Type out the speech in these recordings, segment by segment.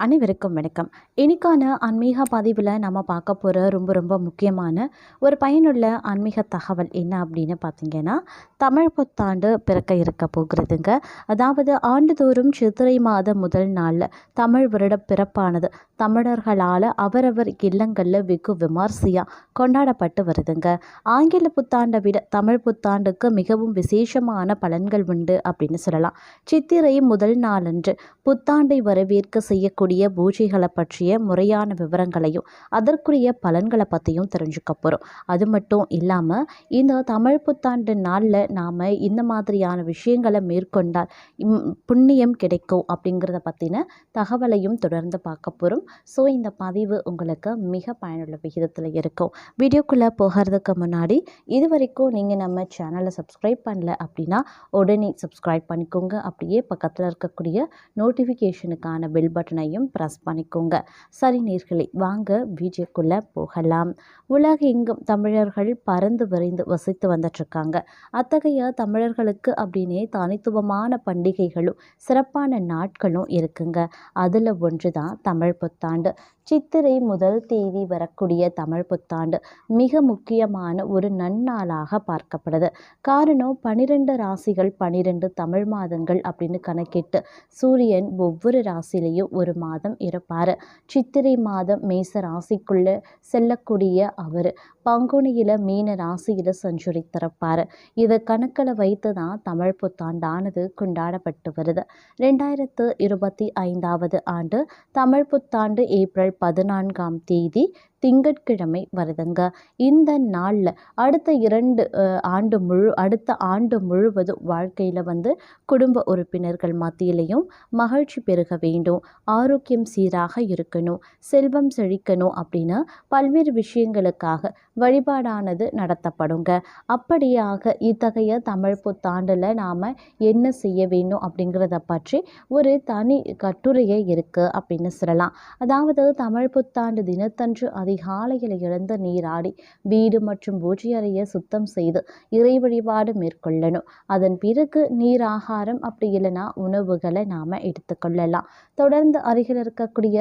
அனைவருக்கும் வணக்கம். இன்னைக்கான ஆன்மீக பதிவில் நம்ம பார்க்க போகிற ரொம்ப ரொம்ப முக்கியமான ஒரு பயனுள்ள ஆன்மீக தகவல் என்ன அப்படின்னு பார்த்தீங்கன்னா தமிழ் புத்தாண்டு பிறக்க இருக்க போகிறதுங்க. அதாவது ஆண்டுதோறும் சித்திரை மாத முதல் நாளில் தமிழ் வருட பிறப்பானது தமிழர்களால் அவரவர் இல்லங்களில் வெகு விமர்சையாக கொண்டாடப்பட்டு வருதுங்க. ஆங்கில புத்தாண்டை விட தமிழ் புத்தாண்டுக்கு மிகவும் விசேஷமான பலன்கள் உண்டு அப்படின்னு சொல்லலாம். சித்திரை முதல் நாளன்று புத்தாண்டை வரவேற்க செய்யக்கூடிய பூஜைகளை பற்றிய முறையான விவரங்களையும் அதற்குரிய பலன்களை பற்றியும் தெரிஞ்சுக்க போகிறோம் அது மட்டும் இல்லாமல் இந்த தமிழ் புத்தாண்டு நாளில் நாம் இந்த மாதிரியான விஷயங்களை மேற்கொண்டால் புண்ணியம் கிடைக்கும் அப்படிங்கிறத பற்றின தகவலையும் தொடர்ந்து பார்க்க போகிறோம் ஸோ இந்த பதிவு உங்களுக்கு மிக பயனுள்ள விகிதத்தில் இருக்கும். வீடியோக்குள்ளே போகிறதுக்கு முன்னாடி இது வரைக்கும் நீங்கள் நம்ம சேனலை சப்ஸ்கிரைப் பண்ணல அப்படின்னா உடனே சப்ஸ்கிரைப் பண்ணிக்கோங்க. அப்படியே பக்கத்தில் இருக்கக்கூடிய நோட்டிஃபிகேஷனுக்கான பெல் பட்டனையும் ப்ரெஸ் பண்ணிக்கோங்க. சரி நீர்களை வாங்க வீடியோக்குள்ளே போகலாம். உலகெங்கும் தமிழர்கள் பறந்து விரைந்து வசித்து வந்துட்டுருக்காங்க. அத்தகைய தமிழர்களுக்கு அப்படின்னே தனித்துவமான பண்டிகைகளும் சிறப்பான நாட்களும் இருக்குங்க. அதில் ஒன்று தான் தமிழ் புத்தாண்டு. சித்திரை முதல் தேதி வரக்கூடிய தமிழ் புத்தாண்டு மிக முக்கியமான ஒரு நன்னாளாக பார்க்கப்படுது. காரணம் பனிரெண்டு ராசிகள் பனிரெண்டு தமிழ் மாதங்கள் அப்படின்னு கணக்கிட்டு சூரியன் ஒவ்வொரு ராசிலையும் ஒரு மாதம் இருப்பார் சித்திரை மாதம் மேச ராசிக்குள்ளே செல்லக்கூடிய அவர். பங்குனியில் மீன ராசியில் சஞ்சரித்திருப்பார். இதை கணக்கில் வைத்து தான் தமிழ் புத்தாண்டானது கொண்டாடப்பட்டு வருது. ரெண்டாயிரத்து இருபத்தி ஐந்தாவது ஆண்டு தமிழ் புத்தாண்டு ஏப்ரல் பதினான்காம் தேதி திங்கட்கிழமை வருதுங்க. இந்த நாளில் அடுத்த இரண்டு ஆண்டு முழு அடுத்த ஆண்டு முழுவதும் வாழ்க்கையில் வந்து குடும்ப உறுப்பினர்கள் மத்தியிலையும் மகிழ்ச்சி பெருக வேண்டும். ஆரோக்கியம் சீராக இருக்கணும். செல்வம் செழிக்கணும் அப்படின்னு பல்வேறு விஷயங்களுக்காக வழிபாடானது நடத்தப்படுங்க. அப்படியாக இத்தகைய தமிழ் புத்தாண்டில் நாம் என்ன செய்ய வேணும் அப்படிங்கிறத பற்றி ஒரு தனி கட்டுரையே இருக்குது அப்படின்னு சொல்லலாம். அதாவது தமிழ் புத்தாண்டு தினத்தன்று அதிகாலையில் எழுந்து நீராடி வீடு மற்றும் பூஜை அறையை சுத்தம் செய்து இறை வழிபாடு மேற்கொள்ளணும். அதன் பிறகு நீர் ஆகாரம் அப்படி இல்லைன்னா உணவுகளை நாம் எடுத்துக்கொள்ளலாம். தொடர்ந்து அருகில் இருக்கக்கூடிய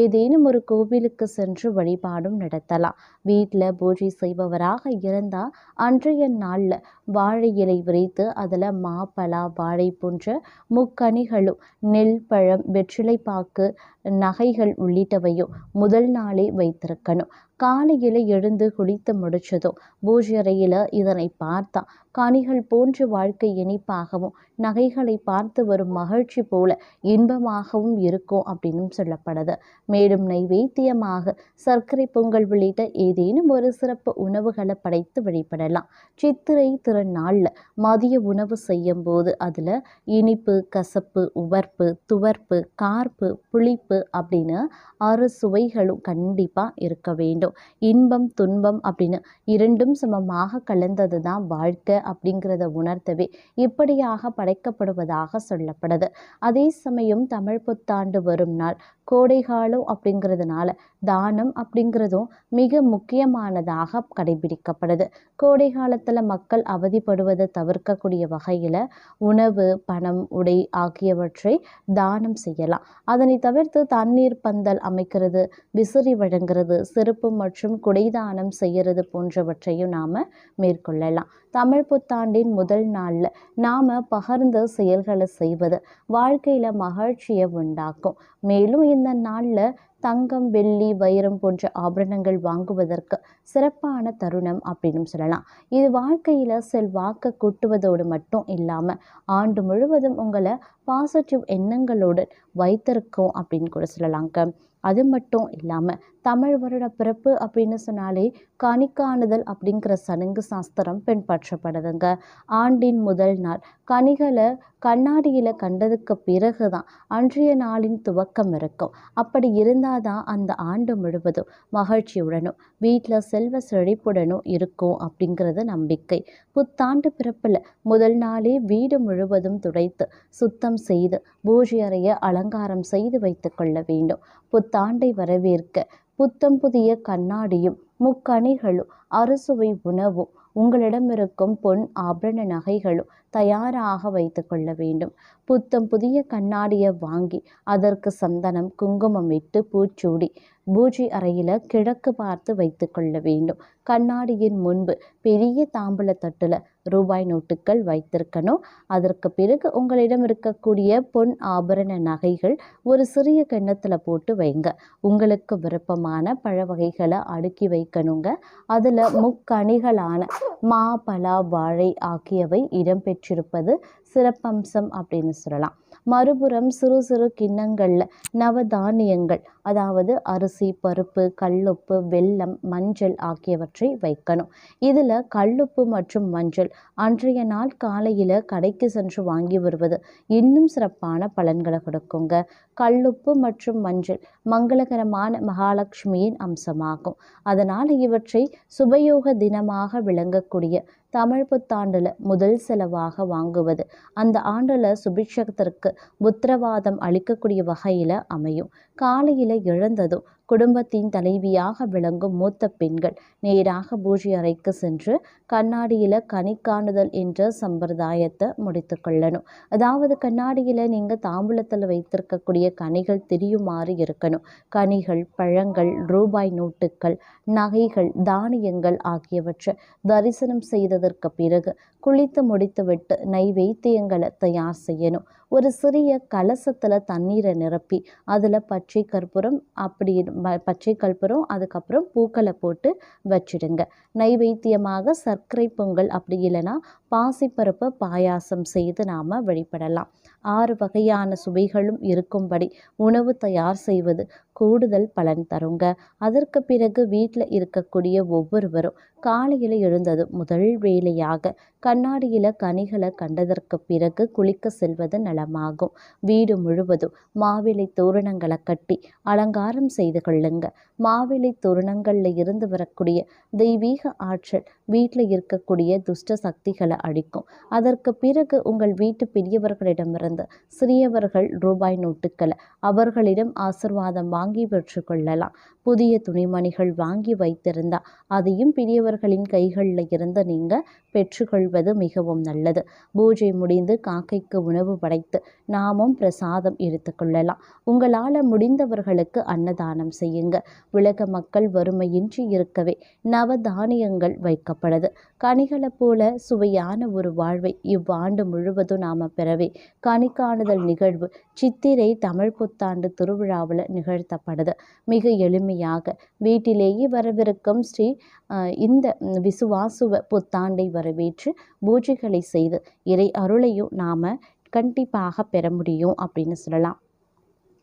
ஏதேனும் ஒரு கோவிலுக்கு சென்று வழிபாடும் நடத்தலாம். வீட்டில் பூஜை செய்பவராக இருந்தால் அன்றைய நாளில் வாழை இலை விரித்து அதில் மாப்பலா வாழை போன்ற முக்கனிகளும் நெல் பழம் வெற்றிலை பாக்கு நகைகள் உள்ளிட்டவையும் முதல் நாளே வைத்திருக்கணும். காலையில் எழுந்து குளித்து முடிச்சதும் பூஜை அறையில் இதனை பார்த்தான். கனிகள் போன்ற வாழ்க்கை இனிப்பாகவும் நகைகளை பார்த்து வரும் மகிழ்ச்சி போல இன்பமாகவும் இருக்கும் அப்படின்னு சொல்லப்படுது. மேலும் நைவேத்தியமாக சர்க்கரை பொங்கல் உள்ளிட்ட ஏதேனும் ஒரு சிறப்பு உணவுகளை படைத்து வழிபடலாம். சித்திரை திருநாளில் மதிய உணவு செய்யும் போது அதில் இனிப்பு கசப்பு உவர்ப்பு துவர்ப்பு கார்ப்பு புளிப்பு அப்படின்னு ஆறு சுவைகளும் கண்டிப்பாக இருக்க வேண்டும். இன்பம் துன்பம் அப்படின்னு இரண்டும் சமமாக கலந்தது தான் வாழ்க்கை அப்படிங்கிறத உணர்த்தவே இப்படியாக படைக்கப்படுவதாக சொல்லப்படுது. அதே சமயம் தமிழ் புத்தாண்டு வரும் நாள் கோடைகாலம் அப்படிங்கிறதுனால தானம் அப்படிங்கிறதும் மிக முக்கியமானதாக கடைபிடிக்கப்படுது. கோடை காலத்தில் மக்கள் அவதிப்படுவதை தவிர்க்கக்கூடிய வகையில் உணவு பணம் உடை ஆகியவற்றை தானம் செய்யலாம். அதனை தவிர்த்து தண்ணீர் பந்தல் அமைக்கிறது விசிறி வழங்குறது செருப்பு மற்றும் குடைதானம் செய்கிறது போன்றவற்றையும் நாம் மேற்கொள்ளலாம். தமிழ் புத்தாண்டின் முதல் நாளில் நாம் பகர்ந்த செயல்களை செய்வது வாழ்க்கையில் மகிழ்ச்சியை உண்டாக்கும். மேலும் இந்த நாளில் தங்கம் வெள்ளி வைரம் போன்ற ஆபரணங்கள் வாங்குவதற்கு சிறப்பான தருணம் அப்படின்னு சொல்லலாம். இது வாழ்க்கையில் செல்வாக்க கூட்டுவதோடு மட்டும் இல்லாமல் ஆண்டு முழுவதும் உங்களை பாசிட்டிவ் எண்ணங்களுடன் வைத்திருக்கும் அப்படின்னு கூட சொல்லலாங்க. அது மட்டும் இல்லாமல் தமிழ் வருட பிறப்பு அப்படின்னு சொன்னாலே கனிக்காணுதல் அப்படிங்கிற சடங்கு சாஸ்திரம் பின்பற்றப்படுதுங்க. ஆண்டின் முதல் நாள் கனிகளை கண்ணாடியில் கண்டதுக்கு பிறகு தான் அன்றைய நாளின் துவக்கம் இருக்கும். அப்படி இருந்தால் தான் அந்த ஆண்டு முழுவதும் மகிழ்ச்சியுடனும் வீட்டில் செல்வ செழிப்புடனும் இருக்கும் அப்படிங்கிறது நம்பிக்கை. புத்தாண்டு பிறப்பில் முதல் நாளே வீடு முழுவதும் துடைத்து சுத்தம் செய்து பூஜை அறையை அலங்காரம் செய்து வைத்து கொள்ள வேண்டும். புத்தாண்டை வரவேற்க புத்தம் புதிய கண்ணாடியும் முக்கணிகளும் அறுசுவை உணவும் உங்களிடம் இருக்கும் பொன் ஆபரண நகைகளும் தயாராக வைத்து கொள்ள வேண்டும். புத்தம் புதிய கண்ணாடியை வாங்கி அதற்கு சந்தனம் குங்குமம் இட்டு பூச்சூடி பூஜை அறையில் கிழக்கு பார்த்து வைத்து கொள்ள வேண்டும். கண்ணாடியின் முன்பு பெரிய தாம்பூல தட்டில் ரூபாய் நோட்டுகள் வைத்திருக்கணும். அதற்கு பிறகு உங்களிடம் இருக்கக்கூடிய பொன் ஆபரண நகைகள் ஒரு சிறிய கிண்ணத்தில் போட்டு வைங்க. உங்களுக்கு விருப்பமான பழ வகைகளை அடுக்கி வைக்கணுங்க. அதில் முக்கணிகளான மா பலா வாழை ஆகியவை பெற்றிருப்பது சிறப்பம்சம் அப்படின்னு சொல்லலாம். மறுபுறம் சிறு சிறு கிண்ணங்களில் நவதானியங்கள் அதாவது அரிசி பருப்பு கல்லுப்பு வெல்லம் மஞ்சள் ஆகியவற்றை வைக்கணும். இதில் கல்லுப்பு மற்றும் மஞ்சள் அன்றைய நாள் காலையில் கடைக்கு சென்று வாங்கி வருவது இன்னும் சிறப்பான பலன்களை கொடுக்குங்க. கல்லுப்பு மற்றும் மஞ்சள் மங்களகரமான மகாலட்சுமியின் அம்சமாகும். அதனால் இவற்றை சுபயோக தினமாக விளங்கக்கூடிய தமிழ் புத்தாண்டில் முதல் செலவாக வாங்குவது. அந்த ஆண்டில் சுபிக்ஷத்திற்கு உத்தரவாதம் அளிக்கக்கூடிய வகையில் அமையும். காலையில் எழுந்ததும் குடும்பத்தின் தலைவியாக விளங்கும் மூத்த பெண்கள் நேராக பூஜை அறைக்கு சென்று கண்ணாடியில் கனிக்காணுதல் என்ற சம்பிரதாயத்தை முடித்து கொள்ளணும். அதாவது கண்ணாடியில் நீங்கள் தாம்பூலத்தில் வைத்திருக்கக்கூடிய கனிகள் தெரியுமாறு இருக்கணும். கனிகள் பழங்கள் ரூபாய் நோட்டுகள் நகைகள் தானியங்கள் ஆகியவற்றை தரிசனம் செய்ததற்கு பிறகு குளித்து முடித்துவிட்டு நைவேத்தியங்களை தயார் செய்யணும். ஒரு சிறிய கலசத்தில் தண்ணீரை நிரப்பி அதில் பச்சை கற்பூரம் அப்படி பச்சை கற்பூரம் அதுக்கப்புறம் பூக்களை போட்டு வச்சிடுங்க. நைவேத்தியமாக சர்க்கரை பொங்கல் அப்படி இல்லைன்னா பாசிப்பருப்பு பாயாசம் செய்து நாம் வழிபடலாம் ஆறு வகையான சுவைகளும் இருக்கும்படி உணவு தயார் செய்வது கூடுதல் பலன் தருங்க. அதற்கு பிறகு வீட்டில் இருக்கக்கூடிய ஒவ்வொருவரும் காலையில் எழுந்ததும் முதல் வேலையாக. கண்ணாடியில் கனிகளை கண்டதற்கு பிறகு குளிக்க செல்வது நலமாகும். வீடு முழுவதும் மாவிலை தோரணங்களை கட்டி அலங்காரம் செய்து கொள்ளுங்க. மாவிலை தோரணங்களில் இருந்து வரக்கூடிய தெய்வீக ஆற்றல் வீட்டில் இருக்கக்கூடிய துஷ்ட சக்திகளை அழிக்கும். அதற்கு பிறகு உங்கள் வீட்டு பெரியவர்களிடமிருந்து சிறியவர்கள் ரூபாய் நோட்டுக்களை அவர்களிடம் ஆசிர்வாதம் வாங்க பெற்றுக்கொள்ளலாம் புதிய துணிமணிகள் வாங்கி வைத்திருந்தா அதையும் பெரியவர்களின் கைகளில் இருந்து நீங்கள் பெற்றுக்கொள்வது மிகவும் நல்லது. பூஜை முடிந்து காக்கைக்கு உணவு படைத்து நாமும் பிரசாதம் எடுத்துக்கொள்ளலாம் உங்களால் முடிந்தவர்களுக்கு அன்னதானம் செய்யுங்க. உலக மக்கள் வறுமையின்றி இருக்கவே நவதானியங்கள் வைக்கப்படுது. கனிகளை போல சுவையான ஒரு வாழ்வை இவ்வாண்டு முழுவதும் நாம் பெறவே. கனிக்காணுதல் நிகழ்வு சித்திரை தமிழ் புத்தாண்டு திருவிழாவில் நிகழ்த்தப்படுது மிக எளிமையாக வீட்டிலேயே வரவிருக்கும் ஸ்ரீ இந்த விசுவாசுவ புத்தாண்டை வரவேற்று பூஜைகளை செய்து இறை அருளையும் நாம் கண்டிப்பாக பெற முடியும் அப்படின்னு சொல்லலாம்.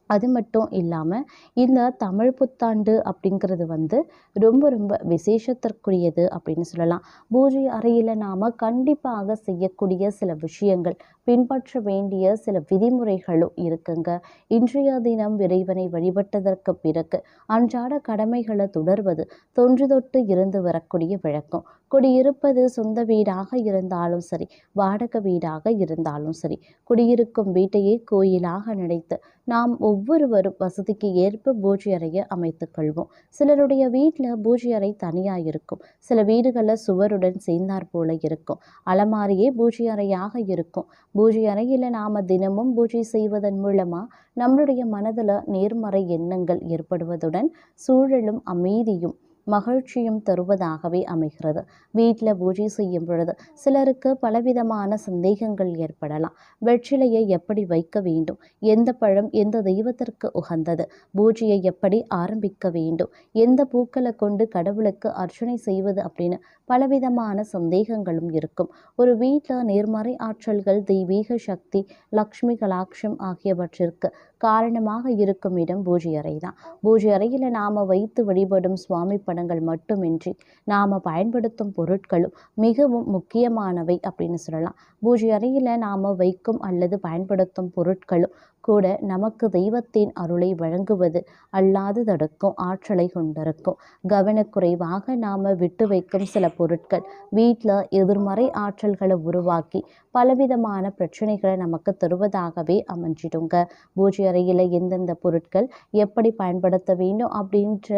அது மட்டும் இல்லாமல் இந்த தமிழ் புத்தாண்டு அப்படிங்கிறது வந்து ரொம்ப ரொம்ப விசேஷத்திற்குரியது அப்படின்னு சொல்லலாம். பூஜை அறையில் நாம் கண்டிப்பாக செய்யக்கூடிய சில விஷயங்கள் பின்பற்ற வேண்டிய சில விதிமுறைகளும் இருக்குங்க. இன்றைய தினம் இறைவனை வழிபட்டதற்கு பிறகு அன்றாட கடமைகளை தொடர்வது தொன்று தொட்டு இருந்து வரக்கூடிய வழக்கம் குடியிருப்பது சொந்த வீடாக இருந்தாலும் சரி வாடகை வீடாக இருந்தாலும் சரி குடியிருக்கும் வீட்டையே கோயிலாக நினைத்து நாம் ஒவ்வொருவரும் வசதிக்கு ஏற்ப பூஜை அறையை அமைத்துக் கொள்வோம். சிலருடைய வீட்டில் பூஜை அறை தனியாக இருக்கும். சில வீடுகளில் சுவருடன் சேர்ந்தாற் போல இருக்கும். அலமாரியே பூஜை அறையாக இருக்கும். பூஜை அறையில் நாம் தினமும் பூஜை செய்வதன் மூலமாக நம்மளுடைய மனதில் நேர்மறை எண்ணங்கள் ஏற்படுவதுடன் சூழலும் அமைதியும் மகிழ்ச்சியும் தருவதாகவே அமைகிறது. வீட்டில் பூஜை செய்யும் பொழுது சிலருக்கு பலவிதமான சந்தேகங்கள் ஏற்படலாம். வெற்றிலையை எப்படி வைக்க வேண்டும்? எந்த பழம் எந்த தெய்வத்திற்கு உகந்தது? பூஜையை எப்படி ஆரம்பிக்க வேண்டும்? எந்த பூக்களை கொண்டு கடவுளுக்கு அர்ச்சனை செய்வது அப்படின்னு பலவிதமான சந்தேகங்களும் இருக்கும். ஒரு வீட்டில் நேர்மறை ஆற்றல்கள் தெய்வீக சக்தி லக்ஷ்மி கலாட்சம் ஆகியவற்றிற்கு காரணமாக இருக்கும் இடம் பூஜை அறை தான். பூஜை அறையில் நாம் வைத்து வழிபடும் சுவாமி படங்கள் மட்டுமின்றி நாம் பயன்படுத்தும் பொருட்களும் மிகவும் முக்கியமானவை அப்படின்னு சொல்லலாம். பூஜை அறையில் நாம் வைக்கும் அல்லது பயன்படுத்தும் பொருட்களும் கூட நமக்கு தெய்வத்தின் அருளை வழங்குவது அல்லாது தடுக்கும் ஆற்றலை கொண்டிருக்கும். கவனக்குறைவாக நாம் விட்டு வைக்கும் சில பொருட்கள் வீட்டில் எதிர்மறை ஆற்றல்களை உருவாக்கி பலவிதமான பிரச்சனைகளை நமக்கு தருவதாகவே அமைஞ்சிடுங்க. பூஜை அறையில் எந்தெந்த பொருட்கள் எப்படி பயன்படுத்த வேண்டும் அப்படின்ற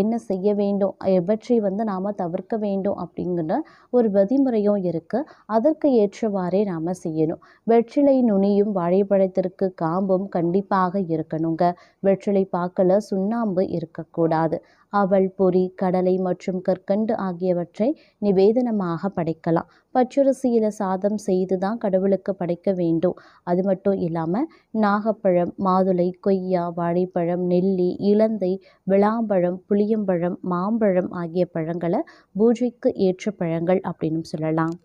என்ன செய்ய வேண்டும் எவற்றை வந்து நாம் தவிர்க்க வேண்டும் அப்படிங்கிற ஒரு விதிமுறையும் இருக்குது அதற்கு ஏற்றவாறே நாம் செய்யணும். வெற்றிலை நுனியும் வாழைப்பழத்திற்கு காம்பும் கண்டிப்பாக இருக்கணுங்க. வெற்றிலை பாக்கில் சுண்ணாம்பு இருக்கக்கூடாது. அவள் பொறி கடலை மற்றும் கற்கண்டு ஆகியவற்றை நிவேதனமாக படைக்கலாம். பச்சரிசியில் சாதம் செய்து தான் கடவுளுக்கு படைக்க வேண்டும். அது மட்டும் இல்லாமல் நாகப்பழம் மாதுளை கொய்யா வாழைப்பழம் நெல்லி இலந்தை விளாம்பழம் புளியம்பழம் மாம்பழம் ஆகிய பழங்களை பூஜைக்கு ஏற்ற பழங்கள் அப்படின்னு சொல்லலாம்.